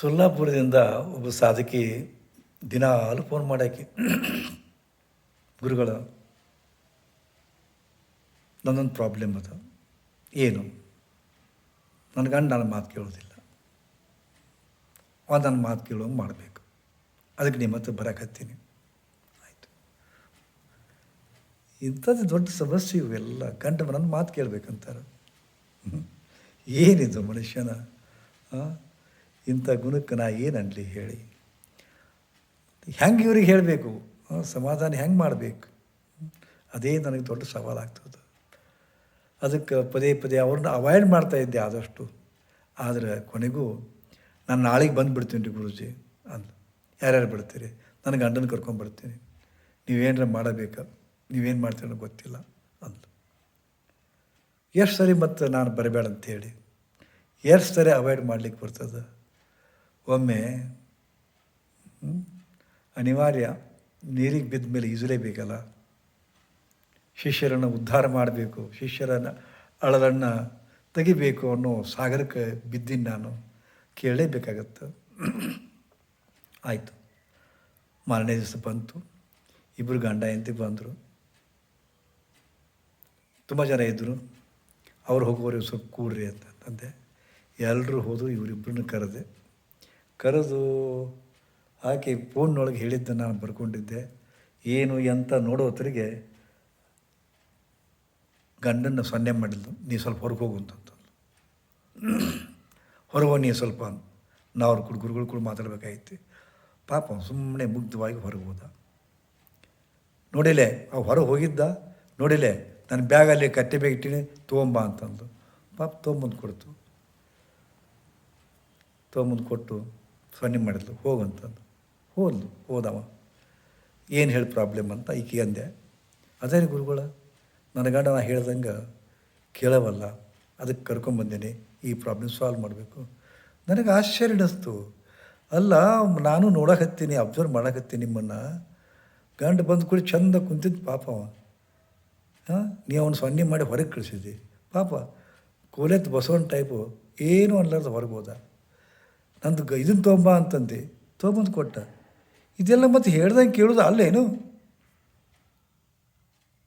ಸೊಲ್ಲಾಪುರದಿಂದ ಒಬ್ಬ ಸಾಧಕಿ ದಿನಾಲು ಫೋನ್ ಮಾಡಾಕಿ, ಗುರುಗಳ, ನನ್ನೊಂದು ಪ್ರಾಬ್ಲಮ್ ಅದು. ಏನು? ನನ್ನ ಗಂಡ ನನ್ನ ಮಾತು ಕೇಳೋದಿಲ್ಲ. ಅವ ನನ್ನ ಮಾತು ಕೇಳೋಂಗೆ ಮಾಡಬೇಕು. ಅದಕ್ಕೆ ನಿಮ್ಮ ಹತ್ರ ಬರಕತ್ತೀನಿ ಆಯಿತು. ಇಂಥದ್ದು ದೊಡ್ಡ ಸಮಸ್ಯೆ ಇವೆಲ್ಲ. ಗಂಡ ನನ್ನ ಮಾತು ಕೇಳಬೇಕಂತಾರೆ. ಏನಿದು ಮನುಷ್ಯನ? ಇಂಥ ಗುಣಕ್ಕೆ ನಾ ಏನು ಅನ್ಲಿ ಹೇಳಿ? ಹೆಂಗೆ ಇವ್ರಿಗೆ ಹೇಳಬೇಕು? ಸಮಾಧಾನ ಹೆಂಗೆ ಮಾಡಬೇಕು? ಅದೇ ನನಗೆ ದೊಡ್ಡ ಸವಾಲಾಗ್ತದೆ ಅದಕ್ಕೆ ಪದೇ ಪದೇ ಅವ್ರನ್ನ ಅವಾಯ್ಡ್ ಮಾಡ್ತಾ ಇದ್ದೆ ಆದಷ್ಟು. ಆದರೆ ಕೊನೆಗೂ ನಾನು ನಾಳೆಗೆ ಬಂದುಬಿಡ್ತೀನಿ ರೀ ಗುರುಜಿ ಅಂದ. ಯಾರ್ಯಾರು ಬಿಡ್ತೀರಿ ನನ್ನ ಗಂಡನ ಕರ್ಕೊಂಬರ್ತೀನಿ ನೀವೇನಾರ ಮಾಡಬೇಕಾ? ನೀವೇನು ಮಾಡ್ತೀರೋ ಗೊತ್ತಿಲ್ಲ ಅಂದ. ಎಷ್ಟು ಸರಿ ಮತ್ತು ನಾನು ಬರಬೇಡ ಅಂತೇಳಿ ಎಷ್ಟು ಸರಿ ಅವಾಯ್ಡ್ ಮಾಡ್ಲಿಕ್ಕೆ ಬರ್ತದೆ? ಒಮ್ಮೆ ಅನಿವಾರ್ಯ, ನೀರಿಗೆ ಬಿದ್ದ ಮೇಲೆ ಈಜಲೇಬೇಕಲ್ಲ ಶಿಷ್ಯರನ್ನು ಉದ್ಧಾರ ಮಾಡಬೇಕು, ಶಿಷ್ಯರನ್ನು, ಅಳಲನ್ನು ತೆಗಿಬೇಕು ಅನ್ನೋ ಸಾಗರಕ್ಕೆ ಬಿದ್ದೀನಿ ನಾನು. ಕೇಳಲೇಬೇಕಾಗತ್ತೆ. ಆಯಿತು. ಮಾರನೇ ದಿವಸ ಬಂತು. ಇಬ್ಬರು ಗಂಡ ಎಂತಿ ಬಂದರು. ತುಂಬ ಜನ ಇದ್ದರು ಅವ್ರು ಹೋಗೋರು ಸ್ವಲ್ಪ ಕೂಡ್ರಿ ಅಂತ ತಂದೆ. ಎಲ್ಲರೂ ಹೋದರು ಇವರಿಬ್ಬರನ್ನ ಕರೆದೆ. ಕರೆದು ಹಾಕಿ ಫೋನ್ನೊಳಗೆ ಹೇಳಿದ್ದ ನಾನು ಬರ್ಕೊಂಡಿದ್ದೆ. ಏನು ಎಂತ ನೋಡೋ ಹೊತ್ತರಿಗೆ ಗಂಡನ್ನು ಸೊನ್ನೆ ಮಾಡಿದ್ಲು ನೀ ಸ್ವಲ್ಪ ಹೊರಗೆ ಹೋಗು ಅಂತ ಹೊರಗೋ ನೀ ಸ್ವಲ್ಪ ನಾವು ಅವ್ರ ಕೂಡ ಗುರುಗಳು ಕೂಡ ಮಾತಾಡಬೇಕಾಗಿತ್ತು. ಪಾಪ ಸುಮ್ಮನೆ ಮುಗ್ಧವಾಗಿ ಹೊರಗೆ ಹೋದ. ನೋಡಿಲೆ ಅವು ಹೊರಗೆ ಹೋಗಿದ್ದ, ನೋಡಿಲೆ ನನ್ನ ಬ್ಯಾಗಲ್ಲಿ ಕಟ್ಟೆ ಬ್ಯಾಗ್ ಇಟ್ಟಿನಿ, ತೊಗೊಂಬ ಅಂತಂದು. ಪಾಪ ತೊಗೊಂಬಂದು ಕೊಡ್ತು. ತೊಗೊಂಬಂದು ಕೊಟ್ಟು ಸೊನ್ನೆ ಮಾಡಿದ್ಲು ಹೋಗಂತಂದು ಹೋದ್ಲು, ಹೋದವ. ಏನು ಹೇಳಿ ಪ್ರಾಬ್ಲಮ್ ಅಂತ ಈಕೆ ಅಂದೆ, ಅದೇ ರೀ ಗುರುಗಳ ನನ್ನ ಗಂಡ ನಾ ಹೇಳ್ದಂಗೆ ಕೇಳವಲ್ಲ, ಅದಕ್ಕೆ ಕರ್ಕೊಂಬಂದೇನೆ ಈ ಪ್ರಾಬ್ಲಮ್ ಸಾಲ್ವ್ ಮಾಡಬೇಕು. ನನಗೆ ಆಶ್ಚರ್ಯ ಅನ್ನಿಸ್ತು ಅಲ್ಲ, ನಾನು ನೋಡಕತ್ತೀನಿ ಅಬ್ಸರ್ವ್ ಮಾಡಕತ್ತೀನಿ ನಿಮ್ಮನ್ನು. ಗಂಡ ಬಂದು ಕೂಡ ಚಂದ ಕುಂತಿದ್ದು ಪಾಪ ಹಾಂ ನೀವು ಅವನು ಸೊನ್ನೆ ಮಾಡಿ ಹೊರಗೆ ಕಳಿಸಿದ್ದಿ. ಪಾಪ ಕೋಲೆತ್ ಬಸವನ್ ಟೈಪು ಏನೂ ಅನ್ಲಾರ್ದು ಹೊರಗೆ ಹೋದ. ನಂದು ಗ ಇದನ್ನು ತೊಗೊಂಬ ಅಂತಂದೆ. ತೊಗೊಂಬಂದು ಕೊಟ್ಟ. ಇದೆಲ್ಲ ಮತ್ತೆ ಹೇಳ್ದಂಗೆ ಕೇಳೋದು ಅಲ್ಲೇನು?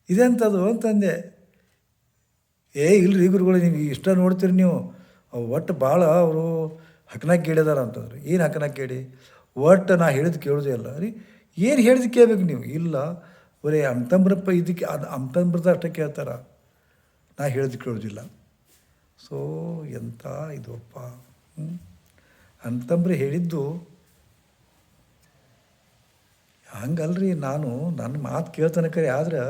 ಇದೆಂಥದ್ದು ಅಂತಂದೆ. ಏ, ಇಲ್ರಿ ಗುರುಗಳು, ನೀವು ಇಷ್ಟ ನೋಡ್ತೀರಿ ನೀವು. ಒಟ್ಟು ಭಾಳ ಅವರು ಹಕ್ಕನಾಗಿ ಕೇಳಿದಾರ ಅಂತಂದ್ರು. ಏನು ಹಕ್ಕನಾಗಿ ಕೇಳಿ? ಒಟ್ಟು ನಾ ಹೇಳಿದ್ದು ಕೇಳೋದೇ ಇಲ್ಲ. ರೀ, ಏನು ಹೇಳಿದ್ದು ಕೇಳಬೇಕು ನೀವು? ಇಲ್ಲ. ಬರೀ ಅಂತಂಬ್ರಪ್ಪ ಇದಕ್ಕೆ ಅದು ಅಂತಂಬ್ರದ ಅಷ್ಟೇ ಕೇಳ್ತಾರ. ನಾ ಹೇಳಿದ್ದು ಕೇಳೋದಿಲ್ಲ. ಸೊ ಎಂಥ ಇದಪ್ಪ? ಹ್ಞೂ ಅಂತಂಬ್ರೆ ಹೇಳಿದ್ದು, ಹಂಗಲ್ರಿ ನಾನು ನನ್ನ ಮಾತು ಕೇಳ್ತಾನೆ ಕರೆ, ಆದ್ರೆ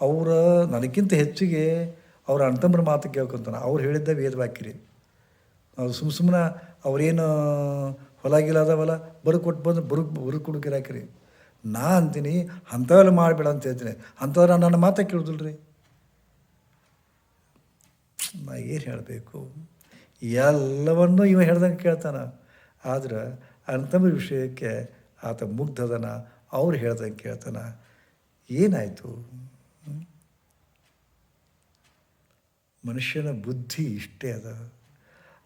ಅವರ ನನಗಿಂತ ಹೆಚ್ಚಿಗೆ ಅವ್ರ ಅಣ್ತಂಬ್ರ ಮಾತು ಕೇಳ್ಕೊತಾನೆ. ಅವ್ರು ಹೇಳಿದ್ದ ವೇದ ವಾಕ್ಯ ರೀ ನಾವು ಸುಮ್ಮ ಸುಮ್ಮನೆ ಅವ್ರೇನು ಹೊಲ ಗಿಲ ಅದಾವಲ್ಲ, ಬರು ಕೊಟ್ಟು ಬಂದು ಬರು ಬರು ಕೊಡುಕಿರಾಕ್ರಿ. ನಾ ಅಂತೀನಿ, ಅಂಥವೆಲ್ಲ ಮಾಡಬೇಡ ಅಂತ ಹೇಳ್ತೀನಿ. ಅಂಥವ್ರ ನನ್ನ ಮಾತಾ ರೀ ನಾ ಏನು ಹೇಳಬೇಕು? ಎಲ್ಲವನ್ನೂ ಇವ ಹೇಳ್ದಂಗೆ ಕೇಳ್ತಾನೆ. ಆದ್ರೆ ಅಂತಂಬ್ರ ವಿಷಯಕ್ಕೆ ಆತ ಮುಗ್ಧದನ, ಅವ್ರು ಹೇಳ್ದಂಗೆ ಕೇಳ್ತಾನೆ. ಏನಾಯಿತು? ಮನುಷ್ಯನ ಬುದ್ಧಿ ಇಷ್ಟೇ ಅದ.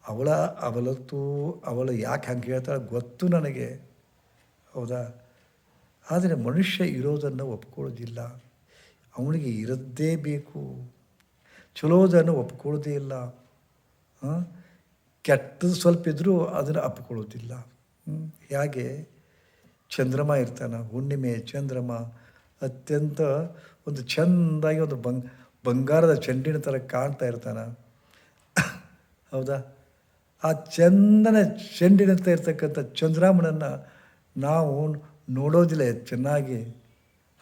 ಅವಳ ಅವಲತ್ತು, ಅವಳು ಯಾಕೆ ಹಂಗೆ ಹೇಳ್ತಾಳೆ ಗೊತ್ತು ನನಗೆ. ಹೌದಾ? ಆದರೆ ಮನುಷ್ಯ ಇರೋದನ್ನು ಒಪ್ಕೊಳ್ಳೋದಿಲ್ಲ. ಅವನಿಗೆ ಇರದ್ದೇ ಬೇಕು. ಚಲೋದನ್ನು ಒಪ್ಕೊಳ್ಳೋದೇ ಇಲ್ಲ. ಕೆಟ್ಟದ್ದು ಸ್ವಲ್ಪ ಇದ್ದರೂ ಅದನ್ನು ಅಪ್ಕೊಳ್ಳೋದಿಲ್ಲ. ಹ್ಮ್? ಹೇಗೆ? ಚಂದ್ರಮ ಇರ್ತಾನೆ, ಹುಣ್ಣಿಮೆ, ಚಂದ್ರಮ, ಅತ್ಯಂತ ಒಂದು ಚೆಂದಾಗಿ ಒಂದು ಬಂಗ್, ಬಂಗಾರದ ಚೆಂಡಿನ ಥರ ಕಾಣ್ತಾ ಇರ್ತಾನೆ. ಹೌದಾ? ಆ ಚಂದನ ಚೆಂಡಿನಂತ ಇರ್ತಕ್ಕಂಥ ಚಂದ್ರಾಮನನ್ನು ನಾವು ನೋಡೋದಿಲ್ಲ ಚೆನ್ನಾಗಿ.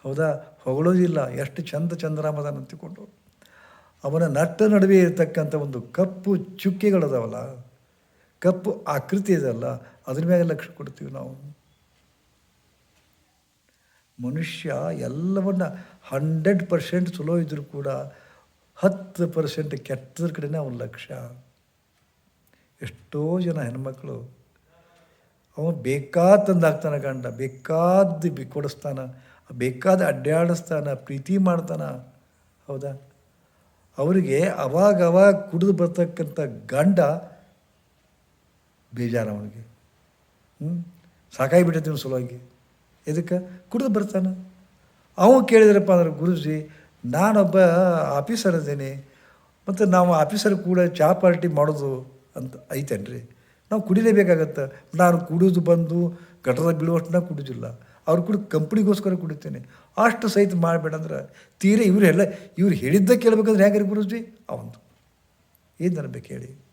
ಹೌದಾ? ಹೊಗಳೋದಿಲ್ಲ, ಎಷ್ಟು ಚಂದ ಚಂದ್ರಾಮದನ್ನು ಅಂತಿಕೊಂಡು ಅವನ ನಟ್ಟ ನಡುವೆ ಇರತಕ್ಕಂಥ ಒಂದು ಕಪ್ಪು ಚುಕ್ಕೆಗಳದಾವಲ್ಲ, ಕಪ್ಪು ಆಕೃತಿ ಇದಲ್ಲ ಅದ್ರ ಮೇಲೆ ಲಕ್ಷ್ಯ ಕೊಡ್ತೀವಿ ನಾವು. ಮನುಷ್ಯ ಎಲ್ಲವನ್ನ ಹಂಡ್ರೆಡ್ ಪರ್ಸೆಂಟ್ ಚಲೋ ಇದ್ದರೂ ಕೂಡ ಹತ್ತು ಪರ್ಸೆಂಟ್ ಕೆಟ್ಟದ್ರ ಕಡೆನೇ ಅವನ ಲಕ್ಷ್ಯ. ಎಷ್ಟೋ ಜನ ಹೆಣ್ಮಕ್ಳು, ಅವನು ಬೇಕಾದ ತಂದಾಗ್ತಾನೆ ಗಂಡ, ಬೇಕಾದ್ದು ಬಿ ಕೊಡಿಸ್ತಾನ, ಬೇಕಾದ ಅಡ್ಡಾಡಿಸ್ತಾನ, ಪ್ರೀತಿ ಮಾಡ್ತಾನ. ಹೌದಾ? ಅವರಿಗೆ ಅವಾಗವಾಗ ಅವಾಗ ಕುಡಿದು ಬರ್ತಕ್ಕಂಥ ಗಂಡ ಬೇಜಾರು ಅವನಿಗೆ. ಹ್ಞೂ ಸಾಕಾಗಿಬಿಟ್ಟೈತಿ ಸಲುವಾಗಿ. ಇದಕ್ಕೆ ಕುಡಿದು ಬರ್ತಾನೆ. ಅವನು ಕೇಳಿದ್ರಪ್ಪ ಅಂದ್ರೆ, ಗುರುಜಿ, ನಾನೊಬ್ಬ ಆಫೀಸರ್ ಇದ್ದೀನಿ. ಮತ್ತು ನಾವು ಆಫೀಸರ್ ಕೂಡ ಚಹಾ ಪಾರ್ಟಿ ಮಾಡೋದು ಅಂತ ಐತೇನ್ರಿ? ನಾವು ಕುಡಿಲೇಬೇಕಾಗತ್ತೆ. ನಾನು ಕುಡಿದು ಬಂದು ಘಟದ ಬೀಳುವಷ್ಟನ್ನ ಕುಡಿದಿಲ್ಲ. ಅವ್ರು ಕೂಡ ಕಂಪ್ನಿಗೋಸ್ಕರ ಕುಡಿತೇನೆ ಅಷ್ಟು ಸಹಿತ ಮಾಡಬೇಡ ಅಂದ್ರೆ ಇವರು ಎಲ್ಲ, ಇವ್ರು ಹೇಳಿದ್ದ ಕೇಳಬೇಕಂದ್ರೆ ಹೇಗೆ ಗುರುಜಿ? ಅವಂದು. ಏನು ನನಬೇಕು ಹೇಳಿ?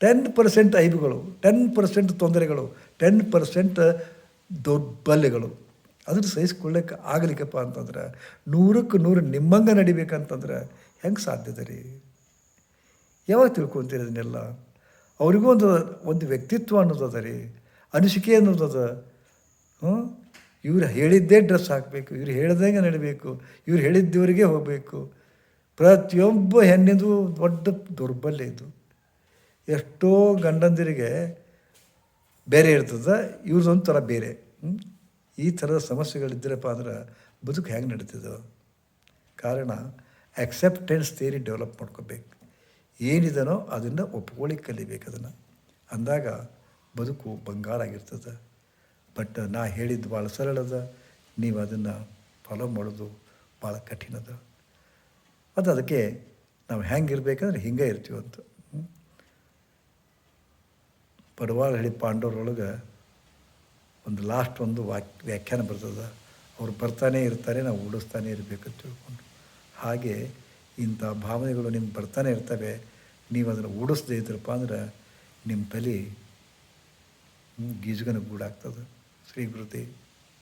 ಟೆನ್ ಪರ್ಸೆಂಟ್ ಐಬುಗಳು ಟೆನ್ ಪರ್ಸೆಂಟ್ ತೊಂದರೆಗಳು ಟೆನ್ ಪರ್ಸೆಂಟ್ ದೌರ್ಬಲ್ಯಗಳು. ಅದನ್ನು ಸಹಿಸ್ಕೊಳ್ಳಕ್ಕೆ ಆಗಲಿಕ್ಕಪ್ಪ ಅಂತಂದ್ರೆ, ನೂರಕ್ಕೆ ನೂರು ನಿಮ್ಮಂಗೆ ನಡಿಬೇಕಂತಂದ್ರೆ ಹೆಂಗೆ ಸಾಧ್ಯದ ರೀ? ಯಾವಾಗ ತಿಳ್ಕೊತೀರಿ ಅದನ್ನೆಲ್ಲ? ಅವರಿಗೂ ಒಂದು ಒಂದು ವ್ಯಕ್ತಿತ್ವ ಅನ್ನೋದದ ರೀ. ಅನಿಸಿಕೆ ಅನ್ನೋದದ ಹ್ಞೂ ಇವ್ರು ಹೇಳಿದ್ದೇ ಡ್ರೆಸ್ ಹಾಕಬೇಕು, ಇವ್ರು ಹೇಳ್ದಂಗೆ ನಡಿಬೇಕು, ಇವ್ರು ಹೇಳಿದ್ದವರಿಗೆ ಹೋಗಬೇಕು. ಪ್ರತಿಯೊಬ್ಬ ಹೆಣ್ಣಿಂದು ದೊಡ್ಡ ದೌರ್ಬಲ್ಯ ಇದು. ಎಷ್ಟೋ ಗಂಡಂದಿರಿಗೆ ಬೇರೆ ಇರ್ತದೆ ಇವ್ರದ್ದು ಒಂಥರ ಬೇರೆ? ಈ ಥರದ ಸಮಸ್ಯೆಗಳಿದ್ದರಪ್ಪ ಅಂದ್ರೆ ಬದುಕು ಹೆಂಗೆ ನಡೀತದೆ? ಕಾರಣ ಆಕ್ಸೆಪ್ಟೆನ್ಸ್ ಥಿಯರಿ ಡೆವಲಪ್ ಮಾಡ್ಕೋಬೇಕು. ಏನಿದನೋ ಅದನ್ನು ಒಪ್ಕೊಳ್ಳಿ ಕಲಿಬೇಕು ಅದನ್ನು. ಅಂದಾಗ ಬದುಕು ಬಂಗಾರ ಆಗಿರ್ತದೆ. ಬಟ್ ನಾ ಹೇಳಿದ್ದು ಭಾಳ ಸರಳದ ನೀವು ಅದನ್ನು ಫಾಲೋ ಮಾಡೋದು ಭಾಳ ಕಠಿಣದ ಅದ. ಅದು ಅದಕ್ಕೆ ನಾವು ಹೆಂಗೆ ಇರಬೇಕಂದ್ರೆ ಹಿಂಗೆ ಇರ್ತೀವಿ ಅಂತ. ಹ್ಮ್? ಪಡವಾಳ ಹೇಳಿ ಪಾಂಡವರೊಳಗೆ ಒಂದು ಲಾಸ್ಟ್ ಒಂದು ವಾಕ್, ವ್ಯಾಖ್ಯಾನ ಬರ್ತದೆ. ಅವ್ರು ಬರ್ತಾನೆ ಇರ್ತಾರೆ, ನಾವು ಓಡಿಸ್ತಾನೆ ಇರಬೇಕು ಅಂತ ತಿಳ್ಕೊಂಡು. ಹಾಗೆ ಇಂಥ ಭಾವನೆಗಳು ನಿಮ್ಗೆ ಬರ್ತಾನೆ ಇರ್ತವೆ. ನೀವು ಅದನ್ನು ಓಡಿಸ್ದೇ ಇದ್ರಪ್ಪ ಅಂದ್ರೆ ನಿಮ್ಮ ತಲೆ ಗೀಜುಗನ ಗೂಡಾಗ್ತದೆ. এইগুলোতে